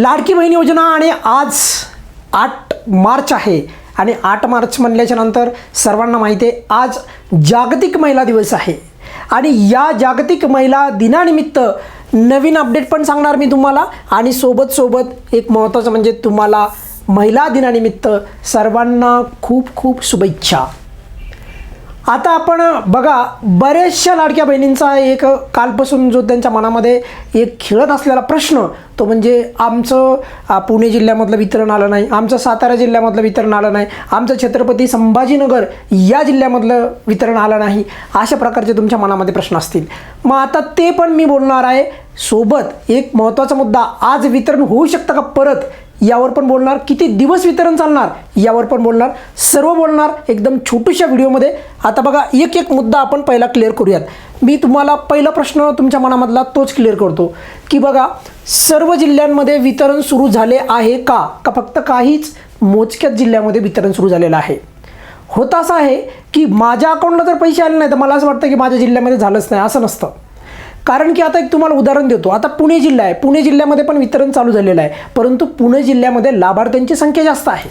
लाडकी बहीण योजना आणि आज आठ मार्च आहे. आणि आठ मार्च म्हणल्याच्या नंतर सर्वांना माहिती आहे आज जागतिक महिला दिवस आहे. आणि या जागतिक महिला दिनानिमित्त नवीन अपडेट पण सांगणार मी तुम्हाला. आणि सोबत सोबत एक महत्त्वाचं म्हणजे तुम्हाला महिला दिनानिमित्त सर्वांना खूप खूप शुभेच्छा. आता आपण बघा बऱ्याचशा लाडक्या बहिणींचा एक कालपासून जो त्यांच्या मनामध्ये एक खेळत असलेला प्रश्न तो म्हणजे आमचं पुणे जिल्ह्यामधलं वितरण आलं नाही आमचं सातारा जिल्ह्यामधलं वितरण आलं नाही आमचं छत्रपती संभाजीनगर या जिल्ह्यामधलं वितरण आलं नाही अशा प्रकारचे तुमच्या मनामध्ये प्रश्न असतील. मग आता ते पण मी बोलणार आहे. सोबत एक महत्त्वाचा मुद्दा आज वितरण होऊ शकतं का परत? यावर पण बोलणार किती दिवस वितरण चालणार यावर पण बोलणार सर्व बोलणार एकदम छोट्याशा व्हिडिओमध्ये. आता बघा एक एक मुद्दा आपण पहिला क्लिअर करूयात. मी तुम्हाला पहिला प्रश्न तुमच्या मनामधला तोच क्लिअर करतो की बघा सर्व जिल्ह्यांमध्ये वितरण सुरू झाले आहे का? का फक्त काहीच मोजक्याच जिल्ह्यामध्ये वितरण सुरू झालेलं आहे? होता असं आहे की माझ्या अकाउंटला जर पैसे आले नाही तर मला असं वाटतं की माझ्या जिल्ह्यामध्ये झालंच नाही असं नसतं. कारण की आता एक तुम्हाला उदाहरण देतो. आता पुणे जिल्हा आहे. पुणे जिल्ह्यामध्ये पण वितरण चालू झालेलं आहे. परंतु पुणे जिल्ह्यामध्ये लाभार्थ्यांची संख्या जास्त आहे.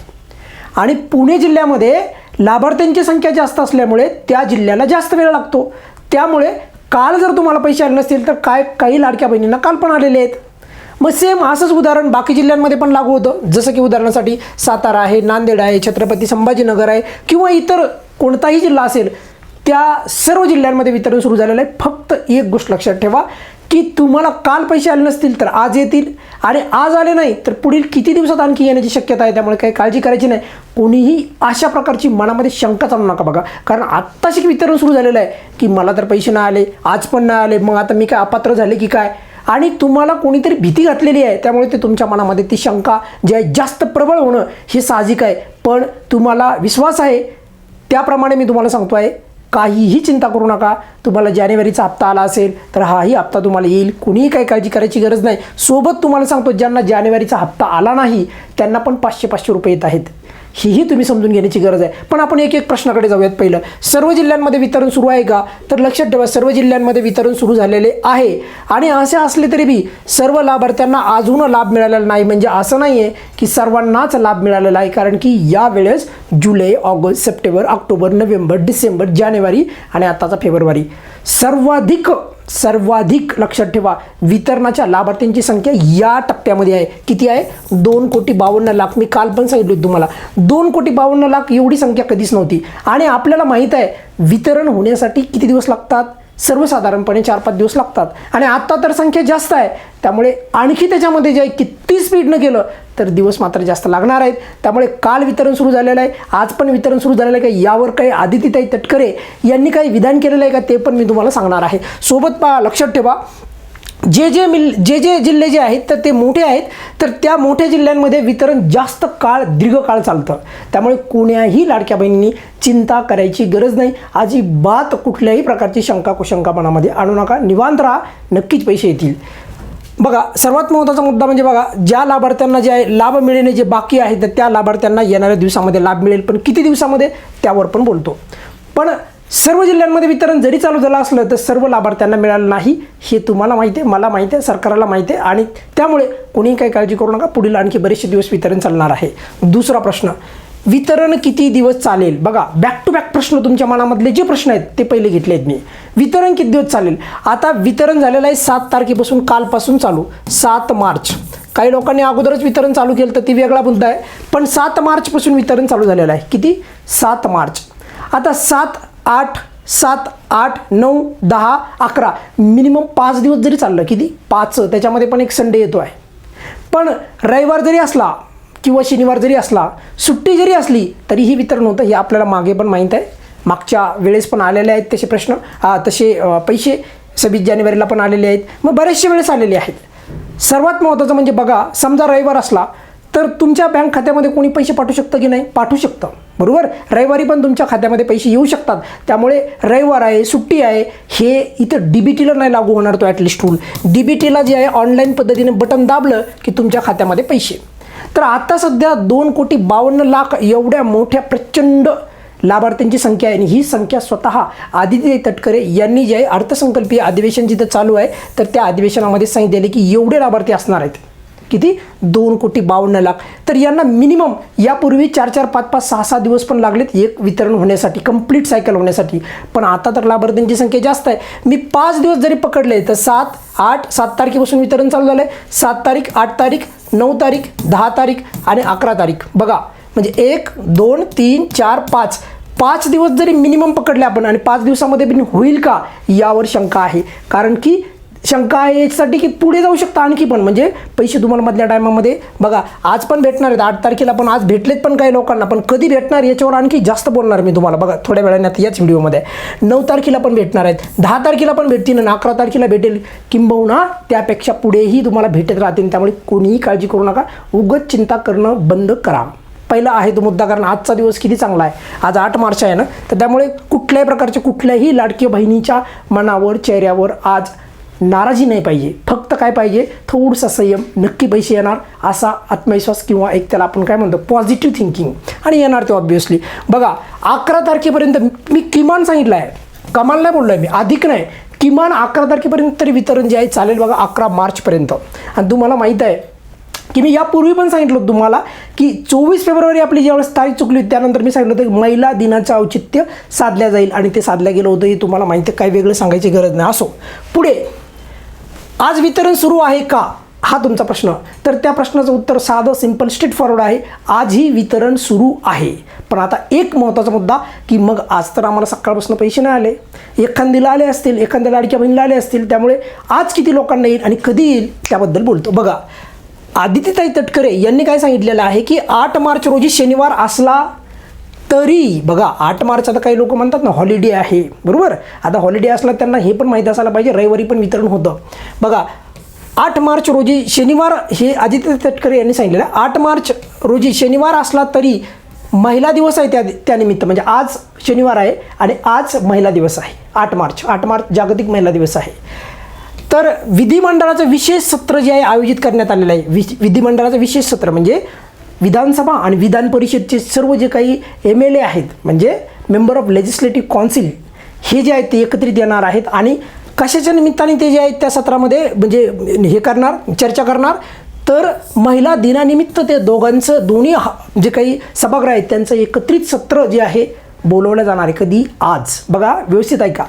आणि पुणे जिल्ह्यामध्ये लाभार्थ्यांची संख्या जास्त असल्यामुळे त्या जिल्ह्याला जास्त वेळ लागतो. त्यामुळे काल जर तुम्हाला पैसे आले नसतील तर काय काही लाडक्या बहिणींना काल पण आलेले आहेत. मग सेम असंच उदाहरण बाकी जिल्ह्यांमध्ये पण लागू होतं. जसं की उदाहरणासाठी सातारा आहे नांदेड आहे छत्रपती संभाजीनगर आहे किंवा इतर कोणताही जिल्हा असेल त्या सर्व जिल्ह्यांमध्ये वितरण सुरू झालेलं आहे. फक्त एक गोष्ट लक्षात ठेवा की तुम्हाला काल पैसे आले नसतील तर आज येतील. आणि आज आले नाही तर पुढील किती दिवसात आणखी येण्याची शक्यता आहे? त्यामुळे काही काळजी करायची नाही. कोणीही अशा प्रकारची मनामध्ये शंका चालू नका बघा. कारण आत्ताशी वितरण सुरू झालेलं आहे की मला तर पैसे नाही आले आज पण नाही आले मग आता मी काय अपात्र झाले की काय? आणि तुम्हाला कोणीतरी भीती घातलेली आहे त्यामुळे ते तुमच्या मनामध्ये ती शंका जी आहे जास्त प्रबळ होणं हे साहजिक आहे. पण तुम्हाला विश्वास आहे त्याप्रमाणे मी तुम्हाला सांगतो आहे काहीही चिंता करू नका. तुम्हाला जानेवारीचा हप्ता आला असेल तर हाही हप्ता तुम्हाला येईल. कुणीही काही काळजी करायची गरज नाही. सोबत तुम्हाला सांगतो ज्यांना जानेवारीचा हप्ता आला नाही त्यांना पण पाचशे पाचशे रुपये येत आहेत. हीही तुम्ही समजून घेण्याची गरज आहे. पण आपण एक एक प्रश्नाकडे जाऊयात पहिलं. सर्व जिल्ह्यांमध्ये वितरण सुरू आहे का? तर लक्षात ठेवा सर्व जिल्ह्यांमध्ये वितरण सुरू झालेले आहे. आणि असे असले तरी बी सर्व लाभार्थ्यांना अजून लाभ मिळालेला नाही. म्हणजे असं नाही आहे की सर्वांनाच लाभ मिळालेला आहे. कारण की यावेळेस जुलै August September October November December जानेवारी आणि आताचा फेब्रुवारी. सर्वाधिक सर्वाधिक लक्षात ठेवा. वितरणाच्या लाभार्थ्यांची संख्या या टप्प्यामध्ये आहे. किती आहे? दोन कोटी बावन्न लाख. मी काल पण सांगितलं तुम्हाला. दोन कोटी बावन्न लाख एवढी संख्या कधीच नव्हती. आणि आपल्याला माहीत आहे वितरण होण्यासाठी किती दिवस लागतात? सर्वसाधारणपणे चार पाच दिवस लागतात. आणि आत्ता तर संख्या जास्त आहे. त्यामुळे आणखी त्याच्यामध्ये जे आहे किती स्पीडनं गेलं तर दिवस मात्र जास्त लागणार आहेत. त्यामुळे काल वितरण सुरू झालेलं आहे. आज पण वितरण सुरू झालेलं आहे का? यावर काही आदितीताई तटकरे यांनी काही विधान केलेलं आहे का? ते पण मी तुम्हाला सांगणार आहे. सोबत पहा लक्षात ठेवा. जे जे मिल जे जे जिल्हे जे आहेत तर ते मोठे आहेत. तर त्या मोठ्या जिल्ह्यांमध्ये वितरण जास्त काळ दीर्घकाळ चालतं. त्यामुळे कोण्याही लाडक्या बहिणींनी चिंता करायची गरज नाही. अजिबात कुठल्याही प्रकारची शंका कुशंका मनामध्ये आणू नका. निवांत राहा. नक्कीच पैसे येतील. बघा सर्वात महत्त्वाचा मुद्दा म्हणजे बघा ज्या लाभार्थ्यांना जे आहे लाभ मिळणे जे बाकी आहे तर त्या लाभार्थ्यांना येणाऱ्या दिवसामध्ये लाभ मिळेल. पण किती दिवसामध्ये? त्यावर पण बोलतो. पण सर्व जिल्ह्यांमध्ये वितरण जरी चालू झालं असलं तर सर्व लाभार्थ्यांना मिळालं नाही. हे तुम्हाला माहिती आहे मला माहिती आहे सरकारला माहिती आहे. आणि त्यामुळे कोणीही काही काळजी करू नका. पुढील आणखी बरेचसे दिवस वितरण चालणार आहे. दुसरा प्रश्न वितरण किती दिवस चालेल? बघा बॅक टू बॅक प्रश्न तुमच्या मनामधले जे प्रश्न आहेत ते पहिले घेतले आहेत मी. वितरण किती दिवस चालेल? आता वितरण झालेलं आहे सात तारखेपासून कालपासून चालू. सात मार्च. काही लोकांनी अगोदरच वितरण चालू केलं तर ती वेगळा मुद्दा आहे. पण सात मार्चपासून वितरण चालू झालेलं आहे. किती? सात मार्च. आता सात आठ सात आठ नऊ दहा अकरा. मिनिमम पाच दिवस जरी चाललं किती? पाच. त्याच्यामध्ये पण एक संडे येतो आहे. पण रविवार जरी असला किंवा शनिवार जरी असला सुट्टी जरी असली तरीही वितरण होतं हे आपल्याला मागे पण माहीत आहे. मागच्या वेळेस पण आलेले आहेत तसे प्रश्न. तसे पैसे सव्वीस जानेवारीला पण आलेले आहेत. मग बरेचसे वेळेस आलेले आहेत. सर्वात महत्त्वाचं म्हणजे बघा समजा रविवार असला तर तुमच्या बँक खात्यामध्ये कोणी पैसे पाठवू शकतं की नाही? पाठवू शकतं. बरोबर? रविवारी पण तुमच्या खात्यामध्ये पैसे येऊ शकतात. त्यामुळे रविवार आहे सुट्टी आहे हे इथं डी बी टीला नाही लागू होणार तो at least rule D B टीला जे आहे ऑनलाईन पद्धतीने बटन दाबलं की तुमच्या खात्यामध्ये पैसे. तर आता सध्या दोन कोटी बावन्न लाख एवढ्या मोठ्या प्रचंड लाभार्थ्यांची संख्या आहे आणि ही संख्या स्वतः आदित्य तटकरे यांनी जे आहे अर्थसंकल्पीय अधिवेशन जिथं चालू आहे तर त्या अधिवेशनामध्ये सांगितलेले की एवढे लाभार्थी असणार आहेत. किती? दोन कोटी बावन्न लाख. तर यांना मिनिमम यापूर्वी चार चार पाच पाच सहा सहा दिवस पण लागलेत एक वितरण होण्यासाठी कंप्लीट सायकल होण्यासाठी. पण आता तर लाभार्थ्यांची संख्या जास्त आहे. मी पाच दिवस जरी पकडले तर सात आठ सात तारखेपासून वितरण चालू झालं आहे सात तारीख आठ तारीख नऊ तारीख दहा तारीख आणि अकरा तारीख. बघा म्हणजे एक दोन तीन चार पाच. पाच दिवस जरी मिनिमम पकडले आपण आणि पाच दिवसामध्ये पण होईल का? यावर शंका आहे. कारण की शंका आहे याच्यासाठी की पुढे जाऊ शकता आणखी पण. म्हणजे पैसे तुम्हाला मधल्या टायमामध्ये बघा आज पण भेटणार आहेत. आठ तारखेला पण आज भेटलेत पण काही लोकांना पण कधी भेटणार याच्यावर आणखी जास्त बोलणार मी तुम्हाला. बघा थोड्या वेळाने आता याच व्हिडिओमध्ये. नऊ तारखेला पण भेटणार आहेत. दहा तारखेला पण भेटतील आणि अकरा तारखेला भेटेल. किंबहुना त्यापेक्षा पुढेही तुम्हाला भेटत राहतील. त्यामुळे कोणीही काळजी करू नका. उगत चिंता करणं बंद करा. पहिला आहे तो मुद्दा कारण आजचा दिवस किती चांगला आहे. आज आठ मार्च आहे ना. तर त्यामुळे कुठल्याही प्रकारच्या कुठल्याही लाडकी बहिणीच्या मनावर चेहऱ्यावर आज नाराजी नाही पाहिजे. फक्त काय पाहिजे? थोडसा संयम नक्की पैसे येणार असा आत्मविश्वास किंवा एक त्याला आपण काय म्हणतो पॉझिटिव्ह थिंकिंग आणि येणार ते ऑब्वियसली बघा अकरा तारखेपर्यंत मी किमान सांगितलं आहे कमाल नाही बोललो आहे मी अधिक नाही. किमान अकरा तारखेपर्यंत तरी वितरण जे आहे चालेल बघा अकरा मार्चपर्यंत. आणि तुम्हाला माहीत आहे की मी यापूर्वी पण सांगितलं होतं तुम्हाला की चोवीस फेब्रुवारी आपली ज्यावेळेस तारीख चुकली होती त्यानंतर मी सांगितलं होतं की महिला दिनाचं औचित्य साधल्या जाईल आणि ते साधल्या गेलं होतं हे तुम्हाला माहिती आहे काय वेगळं सांगायची गरज नाही. असो पुढे आज वितरण सुरू आहे का? हा तुमचा प्रश्न. तर त्या प्रश्नाचं उत्तर साधं सिंपल स्ट्रेट फॉरवर्ड आहे. आजही वितरण सुरू आहे. पण आता एक महत्त्वाचा मुद्दा की मग आज तर आम्हाला सकाळपासून पैसे नाही आले. एखाद्याला आले असतील एखाद्या लाडक्या बहिणीला आले असतील त्यामुळे आज किती लोकांना येईल आणि कधी येईल त्याबद्दल बोलतो. बघा आदित्यताई तटकरे यांनी काय सांगितलेलं आहे की आठ मार्च रोजी शनिवार असला तरी बघा आठ मार्च आता काही लोक म्हणतात ना हॉलिडे आहे. बरोबर? आता हॉलिडे असला त्यांना हे पण माहीत असायला पाहिजे रविवारी पण वितरण होतं. बघा आठ मार्च रोजी शनिवार हे आदित्य तटकरे यांनी सांगितलेलं आठ मार्च रोजी शनिवार असला तरी महिला दिवस आहे त्या त्यानिमित्त. म्हणजे आज शनिवार आहे आणि आज महिला दिवस आहे. आठ मार्च. आठ मार्च जागतिक महिला दिवस आहे. तर विधिमंडळाचं विशेष सत्र जे आहे आयोजित करण्यात आलेलं आहे. वि विधिमंडळाचं विशेष सत्र म्हणजे विधानसभा आणि विधान परिषदचे सर्व जे काही एम एल ए आहेत म्हणजे मेंबर ऑफ लेजिस्लेटिव्ह कौन्सिल हे जे आहेत ते एकत्रित येणार आहेत आणि कशाच्या निमित्ताने ते जे आहेत त्या सत्रामध्ये म्हणजे हे करणार चर्चा करणार? तर महिला दिनानिमित्त ते दोघांचं दोन्ही हा- जे काही सभागृह आहेत त्यांचं एकत्रित सत्र जे आहे बोलवलं जाणार आहे कधी? आज. बघा व्यवस्थित ऐका.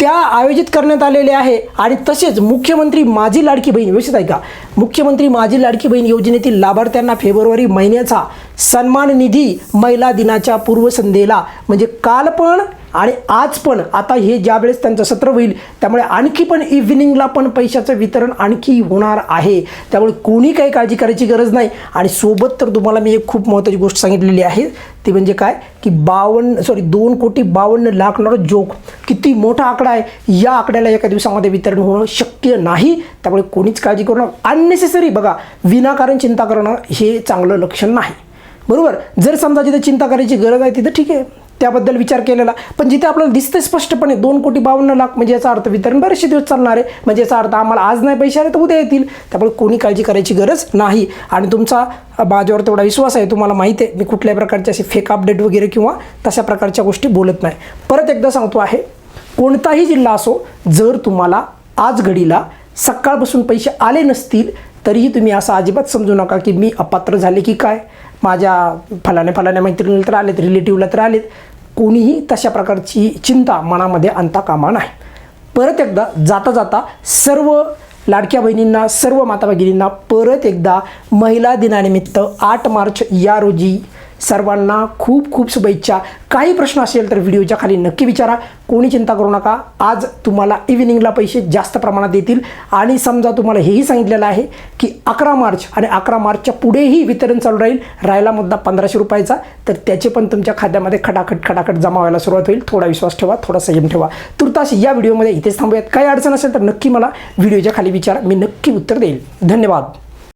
त्या आयोजित करण्यात आलेल्या आहे. आणि तसेच मुख्यमंत्री माझी लाडकी बहीण व्यवस्थित ऐका. मुख्यमंत्री माझी लाडकी बहीण योजनेतील लाभार्थ्यांना फेब्रुवारी महिन्याचा सन्मान निधी महिला दिनाच्या पूर्वसंध्येला म्हणजे काल पण आणि आज पण आता हे ज्यावेळेस त्यांचं सत्र होईल त्यामुळे आणखी पण इव्हिनिंगला पण पैशाचं वितरण आणखी होणार आहे. त्यामुळे कोणी काही काळजी करायची गरज नाही. आणि सोबत तर तुम्हाला मी एक खूप महत्त्वाची गोष्ट सांगितलेली आहे. ती म्हणजे काय? की बावन्न सॉरी दोन कोटी बावन्न लाख जोक. किती मोठा आकडा आहे. या आकड्याला एका दिवसामध्ये वितरण होणं शक्य नाही. त्यामुळे कोणीच काळजी करणं अननेसेसरी बघा विनाकारण चिंता करणं हे चांगलं लक्षण नाही. बरोबर? जर समजा जिथे चिंता करायची गरज आहे तिथं ठीक आहे. त्याबद्दल विचार केलेला. पण जिथे आपल्याला दिसतं स्पष्टपणे दोन कोटी बावन्न लाख म्हणजे याचा अर्थ वितरण बरेचसे दिवस चालणार आहे. म्हणजे याचा अर्थ आम्हाला आज नाही पैसे आले तर उद्या येतील. त्यामुळे कोणी काळजी करायची गरज नाही. आणि तुमचा माझ्यावर तेवढा विश्वास आहे तुम्हाला माहिती आहे. मी कुठल्याही प्रकारचे असे फेक अपडेट वगैरे किंवा तशा प्रकारच्या गोष्टी बोलत नाही. परत एकदा सांगतो आहे कोणताही जिल्हा असो जर तुम्हाला आज घडीला सकाळपासून पैसे आले नसतील तरीही तुम्ही असं अजिबात समजू नका की मी अपात्र झाले की काय? माझ्या फलाने फलाने मैत्रिणीला तर आलेत रिलेटिव्हला तर आलेत. कोणीही तशा प्रकारची चिंता मनामध्ये आणता कामा नाही. परत एकदा जाता जाता सर्व लाडक्या बहिणींना सर्व माता भगिनींना परत एकदा महिला दिनानिमित्त आठ मार्च या रोजी सर्वांना खूप खूप शुभेच्छा. काही प्रश्न असेल तर व्हिडिओच्या खाली नक्की विचारा. कोणी चिंता करू नका. आज तुम्हाला इव्हिनिंगला पैसे जास्त प्रमाणात देतील. आणि समजा तुम्हाला हेही सांगितलेलं आहे की अकरा मार्च आणि अकरा मार्चच्या पुढेही वितरण चालू राहील. राहिला मुद्दा पंधराशे रुपयाचा. तर त्याचे पण तुमच्या खात्यामध्ये खटाखट खटाखट जमा व्हायला सुरुवात होईल. थोडा विश्वास ठेवा थोडा संयम ठेवा. तुर्तास या व्हिडिओमध्ये इथेच थांबूयात. काही अडचण असेल तर नक्की मला व्हिडिओच्या खाली विचारा. मी नक्की उत्तर देईल. धन्यवाद.